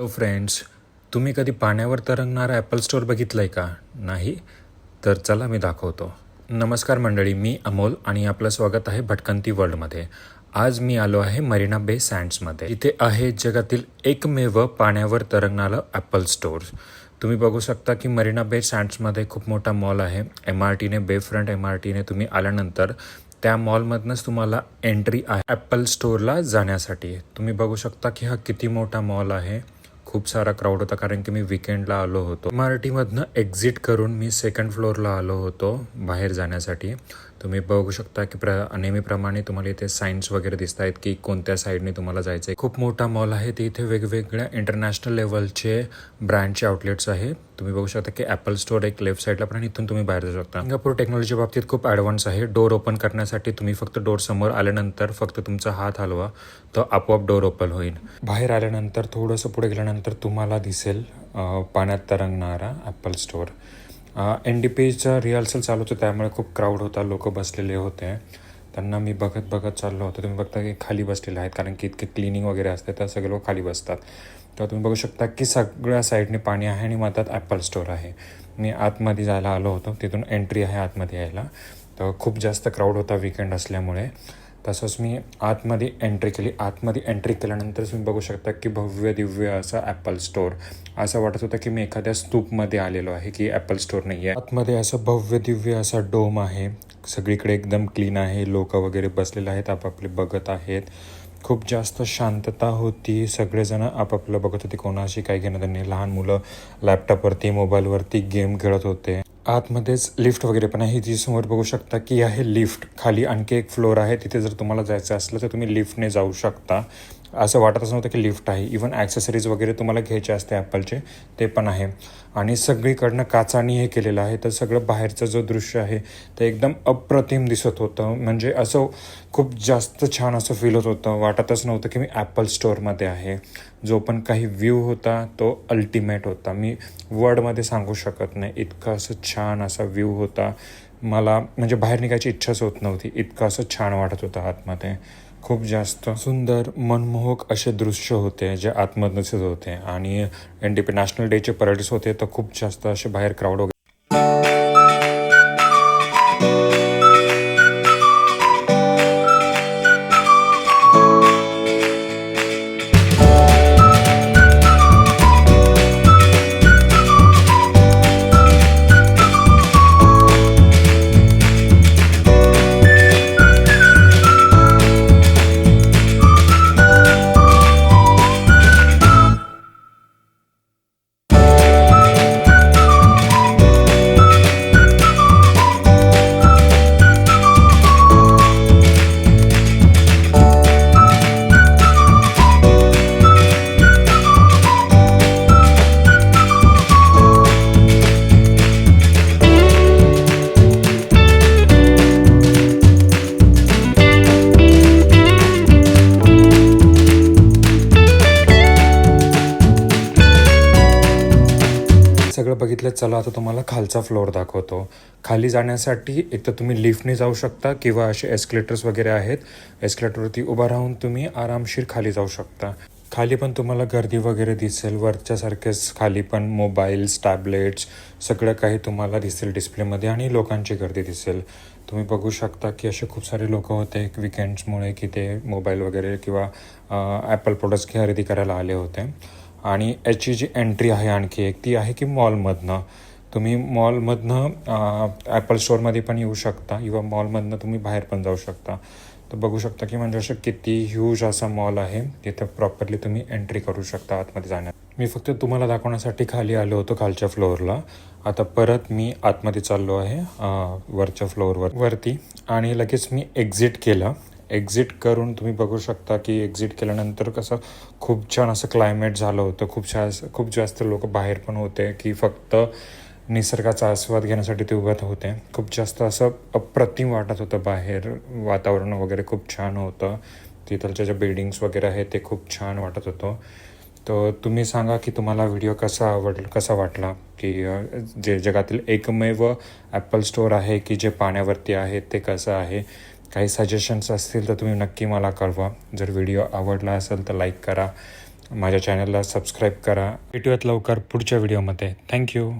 Hello friends तुम्ही कधी पाण्यावर तरंगणारा ॲपल स्टोअर बघितलं आहे का? नाही? तर चला मी दाखवतो. नमस्कार मंडळी मी अमोल आणि आपलं स्वागत आहे भटकंती वर्ल्डमध्ये. आज मी आलो आहे मरीना बे सँड्समध्ये इथे आहे जगातील एकमेव पाण्यावर तरंगणारा ॲपल स्टोअर तुम्ही बघू शकता की मरीना बे सँड्समध्ये खूप मोठा मॉल आहे. एम आर टीने बे फ्रंट एम आर टीने तुम्ही आल्यानंतर त्या मॉलमधनंच तुम्हाला एंट्री आहे ॲपल स्टोअरला जाण्यासाठी. तुम्ही बघू शकता की हा किती मोठा मॉल आहे. खूप सारा क्राऊड होता कारण की मी विकेंडला आलो होतो. मराठीमधनं एक्झिट करून मी सेकंड फ्लोअरला आलो होतो बाहेर जाण्यासाठी. तुम्ही बघू शकता की प्र नेहमीप्रमाणे तुम्हाला इथे सायन्स वगैरे दिसत आहेत की कोणत्या साईडने तुम्हाला जायचं आहे खूप मोठा मॉल आहे. ते इथे वेगवेगळ्या इंटरनॅशनल लेवलचे ब्रँडचे आउटलेट्स आहे तुम्ही बघू शकता की ॲपल स्टोअर एक लेफ्ट साईडला पण इथून तुम्ही बाहेर जाऊ शकता. सिंगापूर टेक्नॉलॉजी बाबतीत खूप ॲडव्हान्स आहे. डोर ओपन करण्यासाठी तुम्ही फक्त डोर समोर आल्यानंतर फक्त तुमचा हात हलवा तर आपोआप डोर ओपन होईल. बाहेर आल्यानंतर थोडंसं पुढे गेल्यानंतर तुम्हाला दिसेल पाण्यात तरंगणारा ॲपल स्टोअर एन डी पीचा रिहर्सल चालू होतं त्यामुळे खूप क्राऊड होता लोक बसलेले होते. त्यांना मी बघत बघत चाललो होतो. तुम्ही बघता की खाली बसलेले आहेत कारण की इतके क्लिनिंग वगैरे असते तर सगळे लोक खाली बसतात. तर तुम्ही बघू शकता की सगळ्या साईडने पाणी आहे आणि मधात ॲपल स्टोअर आहे. मी आतमध्ये जायला आलो होतो. तिथून एंट्री आहे आतमध्ये यायला. तर खूप जास्त क्राऊड होता विकेंड असल्यामुळे. तसंच मी आतमध्ये एंट्री केली. आतमध्ये एंट्री केल्यानंतर तुम्ही बघू शकता की भव्य दिव्य असं ॲपल स्टोअर असं वाटत होतं की मी एखाद्या स्तूपमध्ये आलेलो आहे की ॲपल स्टोअर नाही आहे. आतमध्ये असं भव्य दिव्य असा डोम आहे. सगळीकडे एकदम क्लीन आहे. लोक वगैरे बसलेले आहेत आपापले बघत आहेत. खूप जास्त शांतता होती. सगळेजण आपापलं बघत होते. कोणाशी काही घेणं त्यांनी लहान मुलं लॅपटॉपवरती मोबाईलवरती गेम खेळत होते. आतमध्येच लिफ्ट वगैरे पण आहे. जी समोर बघू शकता की आहे लिफ्ट. खाली आणखी एक फ्लोअर आहे. तिथे जर तुम्हाला जायचं असलं तर तुम्ही लिफ्टने जाऊ शकता. असं वाटतच नव्हतं की लिफ्ट आहे. इवन ॲक्सेसरीज वगैरे तुम्हाला घ्यायचे असते ॲपलचे ते पण आहे. आणि सगळीकडनं काचानी हे केलेलं आहे. तर सगळं बाहेरचं जो दृश्य आहे ते एकदम अप्रतिम दिसत होतं. म्हणजे असं खूप जास्त छान असं फील होत होतं. वाटतच नव्हतं की मी ॲपल स्टोअरमध्ये आहे. जो पण काही व्ह्यू होता तो अल्टिमेट होता. मी वर्डमध्ये सांगू शकत नाही. इतकं असं छान असा व्ह्यू होता. मला म्हणजे बाहेर निघायची इच्छाच होत नव्हती. इतकं असं छान वाटत होतं आतमध्ये. खूप जास्त सुंदर मनमोहक असे दृश्य होते जे आतमधनं होते. आणि एन डी पी नॅशनल डेचे परेड्स होते तर खूप जास्त असे बाहेर क्राऊड वगैरे सगळं बघितलं चला आता तुम्हाला खालचा फ्लोअर दाखवतो. खाली जाण्यासाठी एक तर तुम्ही लिफ्टने जाऊ शकता किंवा असे एस्केलेटर्स वगैरे आहेत. एस्केलेटरवरती उभा राहून तुम्ही आरामशीर खाली जाऊ शकता. खाली पण तुम्हाला गर्दी वगैरे दिसेल. वरच्यासारखेच खाली पण मोबाईल्स टॅबलेट्स सगळं काही तुम्हाला दिसेल डिस्प्लेमध्ये आणि लोकांची गर्दी दिसेल. तुम्ही बघू शकता की असे खूप सारे लोक होते विकेंड्समुळे की ते मोबाईल वगैरे किंवा ॲपल प्रोडक्ट्स खरेदी करायला आले होते. आणि याची जी एंट्री आहे आणखी एक ती आहे की मॉलमधनं तुम्ही मॉलमधनं ॲपल स्टोअरमध्ये पण येऊ शकता किंवा मॉलमधनं तुम्ही बाहेर पण जाऊ शकता. तर बघू शकता की म्हणजे असं किती ह्यूज असा मॉल आहे तिथं प्रॉपरली तुम्ही एंट्री करू शकता आतमध्ये जाण्यात. मी फक्त तुम्हाला दाखवण्यासाठी खाली आलो होतो खालच्या फ्लोअरला आता परत मी आतमध्ये चाललो आहे वरच्या फ्लोअरवर वरती आणि लगेच मी एक्झिट केलं. एक्झिट करून तुम्ही बघू शकता की एक्झिट केल्यानंतर कसं खूप छान असं क्लायमेट झालं होतं. खूप छान खूप जास्त लोक बाहेर पण होते की फक्त निसर्गाचा आस्वाद घेण्यासाठी ते उभत होते. खूप जास्त असं अप्रतिम वाटत होतं बाहेर. वातावरण वगैरे खूप छान होतं. तिथलच्या ज्या बिल्डिंग्स वगैरे आहेत ते खूप छान वाटत होतं. तर तुम्ही सांगा की तुम्हाला व्हिडिओ कसा आवड कसा वाटला? की जे जगातील एकमेव ॲपल स्टोअर आहे की जे पाण्यावरती आहे ते कसं आहे? काही सजेशन्स असतील तर तुम्ही नक्की मला कळवा. जर व्हिडिओ आवडला असेल तर लाईक करा. माझ्या चॅनलला सबस्क्राईब करा. भेटूयात लवकर पुढच्या व्हिडिओमध्ये थँक्यू